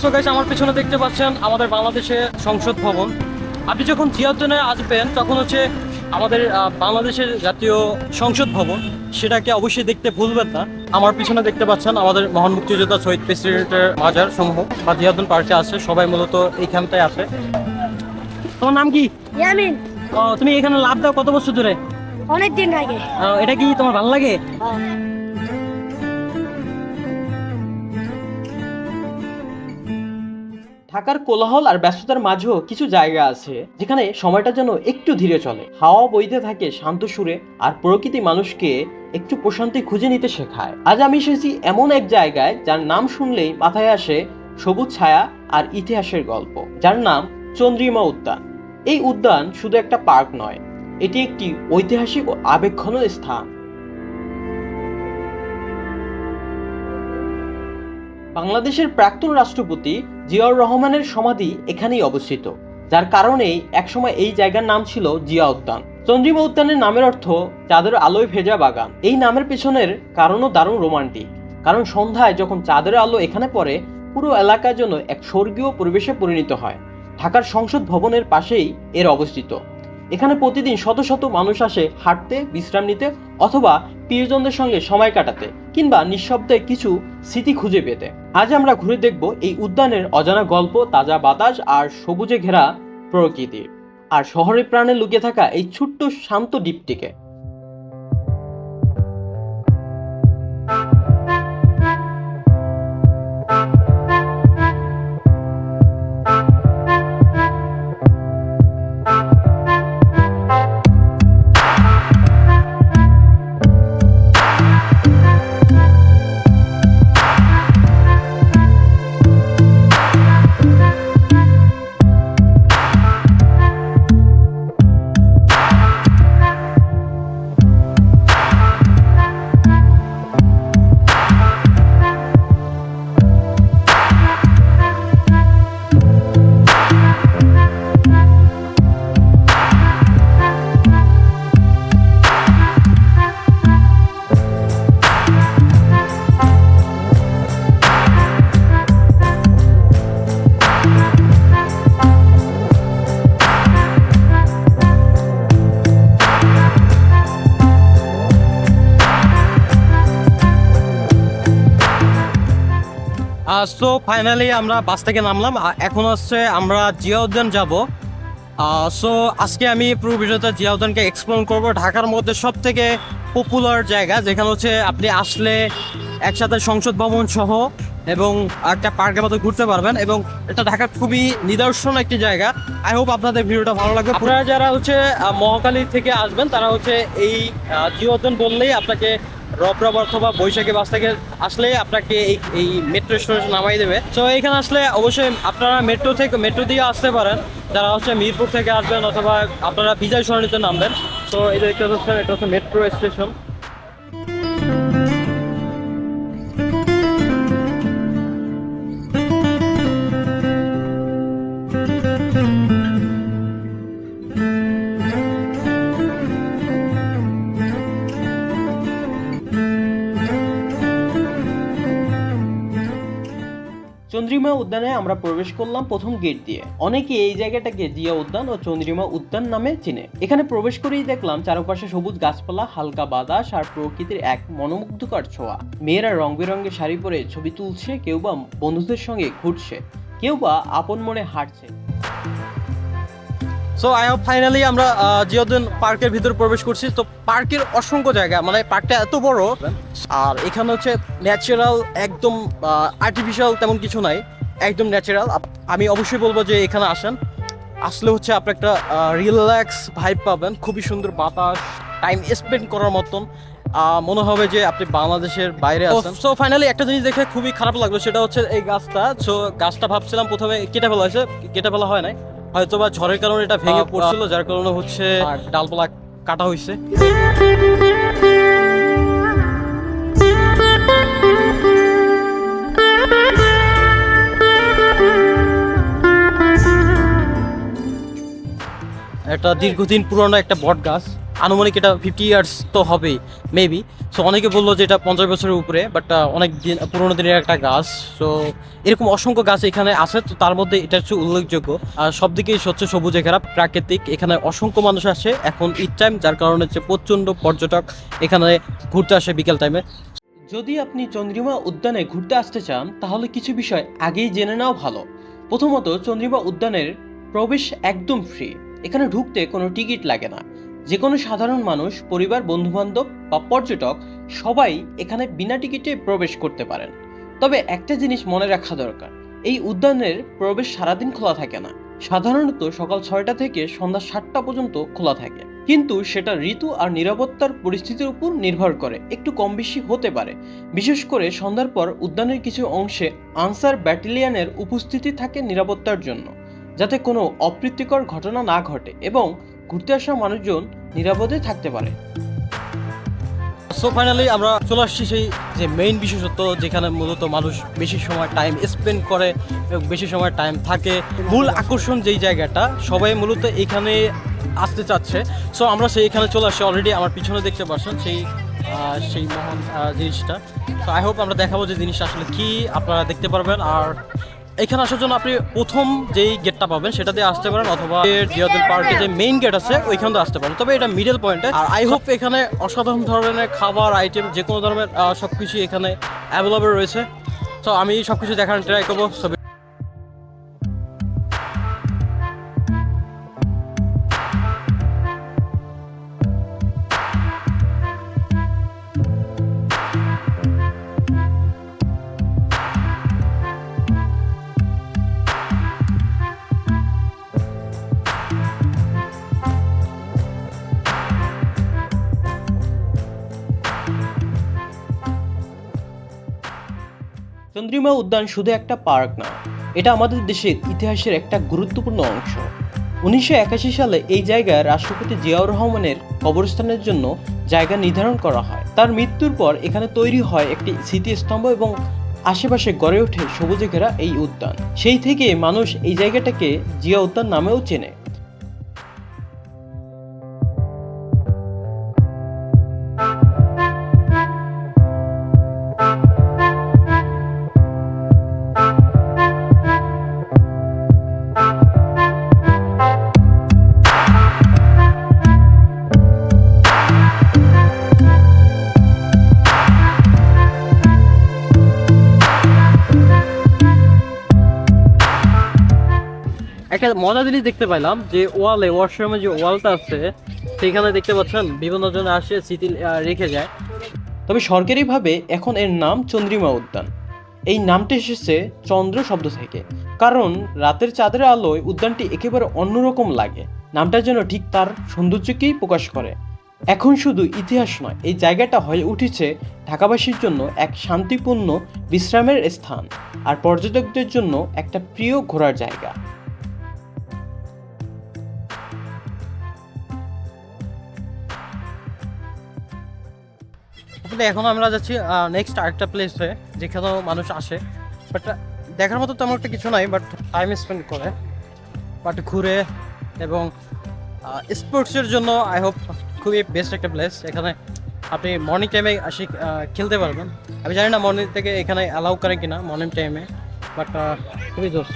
So guys আমার পেছনে দেখতে পাচ্ছেন আমাদের বাংলাদেশে সংসদ ভবন। আপনি যখন জিয়াউদ্দিনে আসবেন তখন হচ্ছে আমাদের বাংলাদেশের জাতীয় সংসদ ভবন। সেটাকে অবশ্যই দেখতে ভুলবেন না। আমার পিছনে দেখতে পাচ্ছেন আমাদের মহান মুক্তিযোদ্ধা শহীদ প্রেসিডেন্টের মাজার সমূহ বা জিয়াউদ্দিন পার্কে আছে সবাই মূলত এইখানটায় আসে তোমার নাম কি? ইয়ামিন। তুমি এখানে লাভ দাও কত বছর ধরে? অনেক দিন আগে এটা কি তোমার ভালো লাগে? ঢাকার কোলাহল আর ব্যস্ততার মাঝেও কিছু জায়গা আছে, যেখানে সময়টা যেন একটু ধীরে চলে। হাওয়া বইতে থাকে শান্ত সুরে আর প্রকৃতি মানুষকে একটু প্রশান্তি খুঁজে নিতে শেখায়। আজ আমি এসেছি এমন এক জায়গায় যার নাম শুনলেই মাথায় আসে সবুজ ছায়া আর ইতিহাসের গল্প, যার নাম চন্দ্রিমা উদ্যান। এই উদ্যান শুধু একটা পার্ক নয়, এটি একটি ঐতিহাসিক ও আবেগঘন স্থান। বাংলাদেশের প্রাক্তন রাষ্ট্রপতি জিয়াউর রহমানের সমাধি এখানেই অবস্থিত, যার কারণেই একসময় এই জায়গার নাম ছিল জিয়া উদ্যান। চন্দ্রিমা উদ্যানের নামের অর্থ চাঁদের আলোয় ভেজা বাগান। এই নামের পেছনের কারণও দারুণ রোমান্টিক, কারণ সন্ধ্যায় যখন চাঁদের আলো এখানে পড়ে, পুরো এলাকার জন্য এক স্বর্গীয় পরিবেশে পরিণত হয়। ঢাকার সংসদ ভবনের পাশেই এর অবস্থিত। এখানে প্রতিদিন শত শত মানুষ আসে হাঁটতে, বিশ্রাম নিতে অথবা প্রিয়জনদের সঙ্গে সময় কাটাতে কিংবা নিঃশব্দে কিছু স্মৃতি খুঁজে পেতে। আজ আমরা ঘুরে দেখব এই উদ্যানের অজানা গল্প, তাজা বাতাস আর সবুজে ঘেরা প্রকৃতি আর শহরের প্রাণে লুকিয়ে থাকা এই ছোট্ট শান্ত দ্বীপটিকে। সো ফাইনালি আমরা বাস থেকে নামলাম। এখন হচ্ছে আমরা জিয়া উদ্যান যাব সো আজকে আমি পুরো বিষয়টা জিয়া উদ্যানকে এক্সপ্লোর করব ঢাকার মধ্যে সব থেকে পপুলার জায়গা, যেখানে হচ্ছে আপনি আসলে একসাথে সংসদ ভবন সহ এবং একটা পার্কের মতো ঘুরতে পারবেন এবং এটা ঢাকার খুবই নিদর্শন একটি জায়গা। আই হোপ আপনাদের ভিডিওটা ভালো লাগবে। আপনারা যারা হচ্ছে মহাকালী থেকে আসবেন, তারা হচ্ছে এই উদ্যান বললেই আপনাকে রবরব অথবা বৈশাখী বাস থেকে আসলে আপনাকে এই এই মেট্রো স্টেশন নামাই দেবে। তো এখানে আসলে অবশ্যই আপনারা মেট্রো থেকে মেট্রো দিয়ে আসতে পারেন। যারা হচ্ছে মিরপুর থেকে আসবেন অথবা আপনারা বিজয় সরণিতে নামবেন তো এটা পাচ্ছেন, এটা হচ্ছে মেট্রো স্টেশন চন্দ্রিমা উদ্যানে আমরা প্রবেশ করলাম প্রথম গেট দিয়ে। অনেকে এই জায়গাটাকে জিয়া উদ্যান ও চন্দ্রিমা উদ্যান নামে চিনে। এখানে প্রবেশ করেই দেখলাম চারপাশে সবুজ গাছপালা, হালকা বাতাস আর প্রকৃতির এক মনোমুগ্ধকর ছোঁয়া। মেয়েরা রং বেরঙের শাড়ি পরে ছবি তুলছে, কেউ বা বন্ধুদের সঙ্গে ঘুরছে, কেউ বা আপন মনে হাঁটছে। সো আই ফাইনালি আমরা জিয়াউদ্দিন পার্কের ভিতরে প্রবেশ করছি। তো পার্কের অসংখ্য জায়গা মানে পার্কটা এত বড়, আর এখানে হচ্ছে ন্যাচারাল একদম আর্টিফিশিয়াল তেমন কিছু নাই। একদম ন্যাচারাল আমি অবশ্যই বলব যে এখানে আসেন। আসলে হচ্ছে আপনি একটা রিল্যাক্স ভাইব পাবেন। খুবই সুন্দর বাতাস টাইম স্পেন্ড করার মতন। মনে হবে যে আপনি বাংলাদেশের বাইরে আছেন। সো ফাইনালি একটা জিনিস দেখে খুবই খারাপ লাগল সেটা হচ্ছে এই গাছটা। সো গাছটা ভাবছিলাম প্রথমে কেটে ফেলা হয়েছে কেটে ফেলা হয় নাই। হয়তো বা ঝড়ের কারণে এটা ভেঙে পড়ছিল যার কারণে হচ্ছে ডালপালা কাটা হয়েছে একটা দীর্ঘদিন পুরনো একটা বট গাছ। আনুমানিক এটা ফিফটি ইয়ার্স তো হবেই মেবি সো অনেকে বলল যে এটা পঞ্চাশ বছরের উপরে বাট অনেক দিন পুরোনো দিনের একটা গাছ। সো এরকম অসংখ্য গাছ এখানে আছে, তো তার মধ্যে এটা হচ্ছে উল্লেখযোগ্য। আর সব দিকেই হচ্ছে সবুজে ঘেরা প্রাকৃতিক। এখানে অসংখ্য মানুষ আসে এখন ঈদ টাইম যার কারণে হচ্ছে প্রচণ্ড পর্যটক এখানে ঘুরতে আসে বিকেল টাইমে যদি আপনি চন্দ্রিমা উদ্যানে ঘুরতে আসতে চান, তাহলে কিছু বিষয় আগেই জেনে নেওয়া ভালো। প্রথমত, চন্দ্রিমা উদ্যানের প্রবেশ একদম ফ্রি এখানে ঢুকতে কোনো টিকিট লাগে না। যে কোনো সাধারণ মানুষ, পরিবার, বন্ধুবান্ধব বা পর্যটক সবাই এখানে বিনা টিকিটে প্রবেশ করতে পারেন। তবে একটা জিনিস মনে রাখা দরকার, এই উদ্যানের প্রবেশ সারাদিন খোলা থাকে না। সাধারণত সকাল ছয়টা থেকে সন্ধ্যা সাতটা পর্যন্ত খোলা থাকে। কিন্তু সেটা ঋতু আর নিরাপত্তার পরিস্থিতির উপর নির্ভর করে, একটু কম বেশি হতে পারে। বিশেষ করে সন্ধ্যার পর উদ্যানের কিছু অংশে আনসার ব্যাটালিয়নের উপস্থিতি থাকে নিরাপত্তার জন্য। যাতে কোনো অপ্রীতিকর ঘটনা না ঘটে এবং ঘুরতে আসা মানুষজন নিরাপদে থাকতে পারে। সো ফাইনালি আমরা চলে আসছি সেই যে মেইন বিশেষত্ব, যেখানে মূলত মানুষ বেশি সময় টাইম স্পেন্ড করে এবং বেশি সময় টাইম থাকে। মূল আকর্ষণ যেই জায়গাটা, সবাই মূলত এখানে আসতে চাচ্ছে। সো আমরা সেই এখানে চলে আসছি অলরেডি আমার পিছনে দেখতে পাচ্ছেন সেই সেই মহান জিনিসটা। তো আই হোপ আমরা দেখাবো যে জিনিসটা আসলে কি, আপনারা দেখতে পারবেন। আর এখানে আসার জন্য আপনি প্রথম যেই গেটটা পাবেন, সেটা দিয়ে আসতে পারেন অথবা জিয়াদুল পার্কে যে মেইন গেট আছে, ওইখান দিয়ে আসতে পারেন। তবে এটা মিডল পয়েন্টে আর আই হোপ এখানে অসাধারণ ধরনের খাবার আইটেম যে কোনো ধরনের সব কিছুই এখানে অ্যাভেলেবল রয়েছে। তো আমি সব কিছু দেখার ট্রাই করব। চন্দ্রিমা উদ্যান শুধু একটা পার্ক না, এটা আমাদের দেশের ইতিহাসের একটা গুরুত্বপূর্ণ অংশ। উনিশশো একাশি সালে এই জায়গায় রাষ্ট্রপতি জিয়াউর রহমানের কবরস্থানের জন্য জায়গা নির্ধারণ করা হয়। তার মৃত্যুর পর এখানে তৈরি হয় একটি স্মৃতিস্তম্ভ এবং আশেপাশে গড়ে ওঠে সবুজে ঘেরা এই উদ্যান। সেই থেকে মানুষ এই জায়গাটাকে জিয়া উদ্যান নামেও চেনে। একটা মজা জিনিস দেখতে পাইলাম যে ওয়ালে ওয়াশরুমে যে ওয়ালটা আছে সেখানে দেখতে পাচ্ছেন বিভিন্ন জন আসে স্মৃতি রেখে যায়। তবে সরকারিভাবে এখন এর নাম চন্দ্রিমা উদ্যান। এই নামটি এসেছে চন্দ্র শব্দ থেকে। কারণ রাতের চাঁদের আলোয় উদ্যানটি একেবারে অন্যরকম লাগে। নামটা যেন ঠিক তার সৌন্দর্যকেই প্রকাশ করে। এখন শুধু ইতিহাস নয়, এই জায়গাটা হয়ে উঠেছে ঢাকাবাসীর জন্য এক শান্তিপূর্ণ বিশ্রামের স্থান আর পর্যটকদের জন্য একটা প্রিয় ঘোরার জায়গা। আসলে এখন আমরা যাচ্ছি নেক্সট আরেকটা প্লেসে যেখানেও মানুষ আসে। বাট দেখার মতো তেমন একটা কিছু নাই বাট টাইম স্পেন্ড করে। বাট ঘুরে এবং স্পোর্টসের জন্য আই হোপ খুবই বেস্ট একটা প্লেস এখানে আপনি মর্নিং টাইমে আসি খেলতে পারবেন। আমি জানি না মর্নিং থেকে এখানে অ্যালাউ করে কিনা মর্নিং টাইমে বাট খুবই দোষ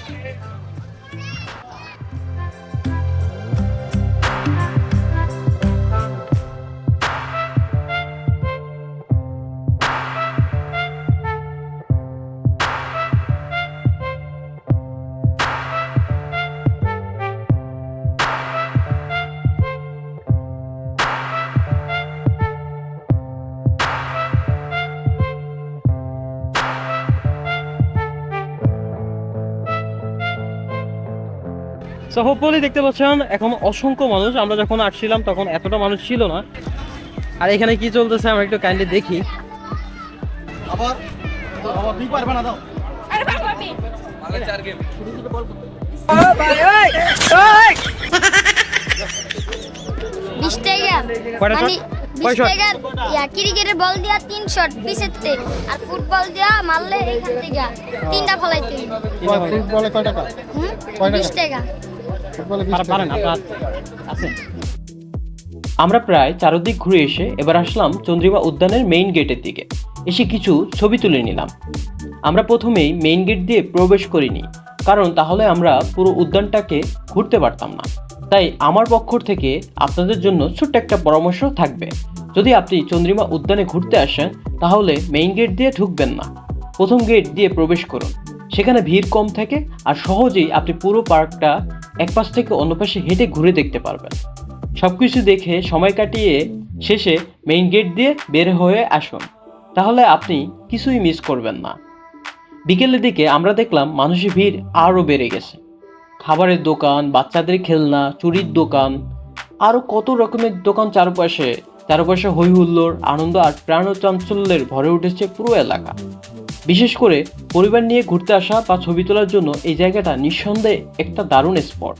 সো হোপফুলি দেখতে পাচ্ছেন এখন অসংখ্য মানুষ আমরা যখন আসছিলাম তখন এতটা মানুষ ছিল না। আর এখানে কি চলতেছে আমরা একটু কাইন্ডলি দেখি। বিশ টাকা। কয়টা মানে shot? বিশ কয় shot? টাকার ইয়া ক্রিকেটের বল দিয়া তিন শট পিছের থেকে আর ফুটবল দিয়া মারলে এখান থেকে তিনটা ফলাইতে। হইব। ফুটবলে কয় টাকা? বিশ পারেন আপনার আছেন আমরা প্রায় চারদিক ঘুরে এসে এবার আসলাম চন্দ্রিমা উদ্যানের মেইন গেটের দিকে। এসে কিছু ছবি তুলে নিলাম। আমরা প্রথমেই মেইন গেট দিয়ে প্রবেশ করিনি কারণ তাহলে আমরা পুরো উদ্যানটাকে ঘুরতে পারতাম না। তাই আমার পক্ষ থেকে আপনাদের জন্য ছোট্ট একটা পরামর্শ থাকবে। যদি আপনি চন্দ্রিমা উদ্যানে ঘুরতে আসেন তাহলে মেইন গেট দিয়ে ঢুকবেন না। প্রথম গেট দিয়ে প্রবেশ করুন। সেখানে ভিড় কম থাকে আর সহজেই আপনি পুরো পার্কটা এক পাশ থেকে অন্য পাশে হেঁটে ঘুরে দেখতে পারবেন। সবকিছু দেখে সময় কাটিয়ে শেষে মেইন গেট দিয়ে বের হয়ে আসুন। তাহলে আপনি কিছুই মিস করবেন না। বিকেলের দিকে আমরা দেখলাম মানুষের ভিড় আরও বেড়ে গেছে। খাবারের দোকান, বাচ্চাদের খেলনা, চুরির দোকান, আরও কত রকমের দোকান চারপাশে চারপাশে হই হুল্লোড় আনন্দ আর প্রাণ চাঞ্চল্যের ভরে উঠেছে পুরো এলাকা। বিশেষ করে পরিবার নিয়ে ঘুরতে আসা বা ছবি তোলার জন্য এই জায়গাটা নিঃসন্দেহে একটা দারুণ স্পট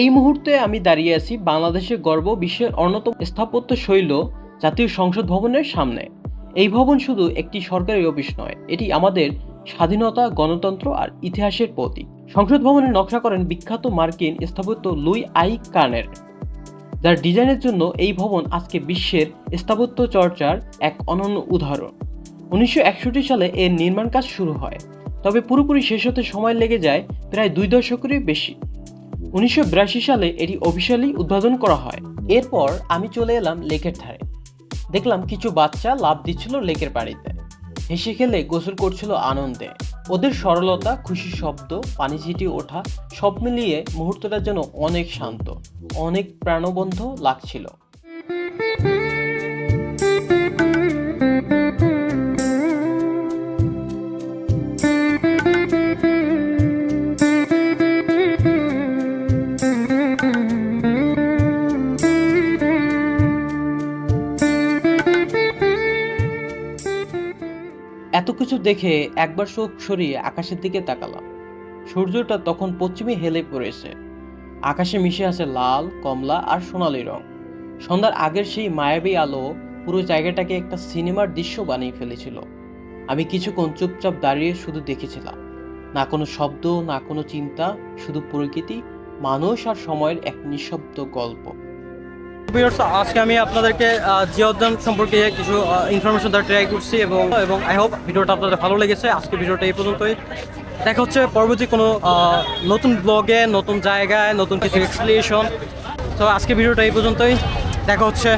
এই মুহূর্তে আমি দাঁড়িয়ে আছি বাংলাদেশের গর্ব বিশ্বের অন্যতম স্থাপত্য শৈল জাতীয় সংসদ ভবনের সামনে। এই ভবন শুধু একটি সরকারি অফিস নয়, এটি আমাদের স্বাধীনতা, গণতন্ত্র আর ইতিহাসের প্রতীক। সংসদ ভবনের নকশা করেন বিখ্যাত মার্কিন স্থাপত্য লুই আই কার্নের। যার ডিজাইনের জন্য এই ভবন আজকে বিশ্বের স্থাপত্য চর্চার এক অনন্য উদাহরণ। উনিশশো একষট্টি সালে এর নির্মাণ কাজ শুরু হয়, তবে পুরোপুরি শেষ হতে সময় লেগে যায় প্রায় দুই দশকেরই বেশি। উনিশশো বিরাশি সালে এটি অফিসিয়ালি উদ্বোধন করা হয়। এরপর আমি চলে এলাম লেকের ধারে। দেখলাম কিছু বাচ্চা লাভ দিচ্ছিল লেকের বাড়িতে হেসে খেলে গোসল করছিল আনন্দে। ওদের সরলতা খুশি শব্দ, পানি ঝিটি ওঠা সব মিলিয়ে মুহূর্তটা যেন অনেক শান্ত, অনেক প্রাণবন্ধ লাগছিল। দেখে একবার চোখ সরিয়ে আকাশের দিকে তাকালাম। সূর্যটা তখন পশ্চিমে হেলে পড়েছে। আকাশে মিশে আছে লাল, কমলা আর সোনালি রং। সন্ধ্যার আগের সেই মায়াবী আলো পুরো জায়গাটাকে একটা সিনেমার দৃশ্য বানিয়ে ফেলেছিল। আমি কিছুক্ষণ চুপচাপ দাঁড়িয়ে শুধু দেখেছিলাম। না কোনো শব্দ, না কোনো চিন্তা, শুধু প্রকৃতি, মানুষ আর সময়ের এক নিঃশব্দ গল্প। Viewers, আজকে আমি আপনাদেরকে আহ, জিয়া উদ্যান সম্পর্কে কিছু ইনফরমেশন দেওয়ার ট্রাই করছি এবং এবং আই হোপ ভিডিওটা আপনাদের ভালো লেগেছে। আজকে ভিডিওটা এই পর্যন্তই। দেখা হচ্ছে পরবর্তী কোনো নতুন ব্লগে নতুন জায়গায় নতুন কিছু এক্সপ্লেশন তো আজকে ভিডিওটা এই পর্যন্তই। দেখা হচ্ছে।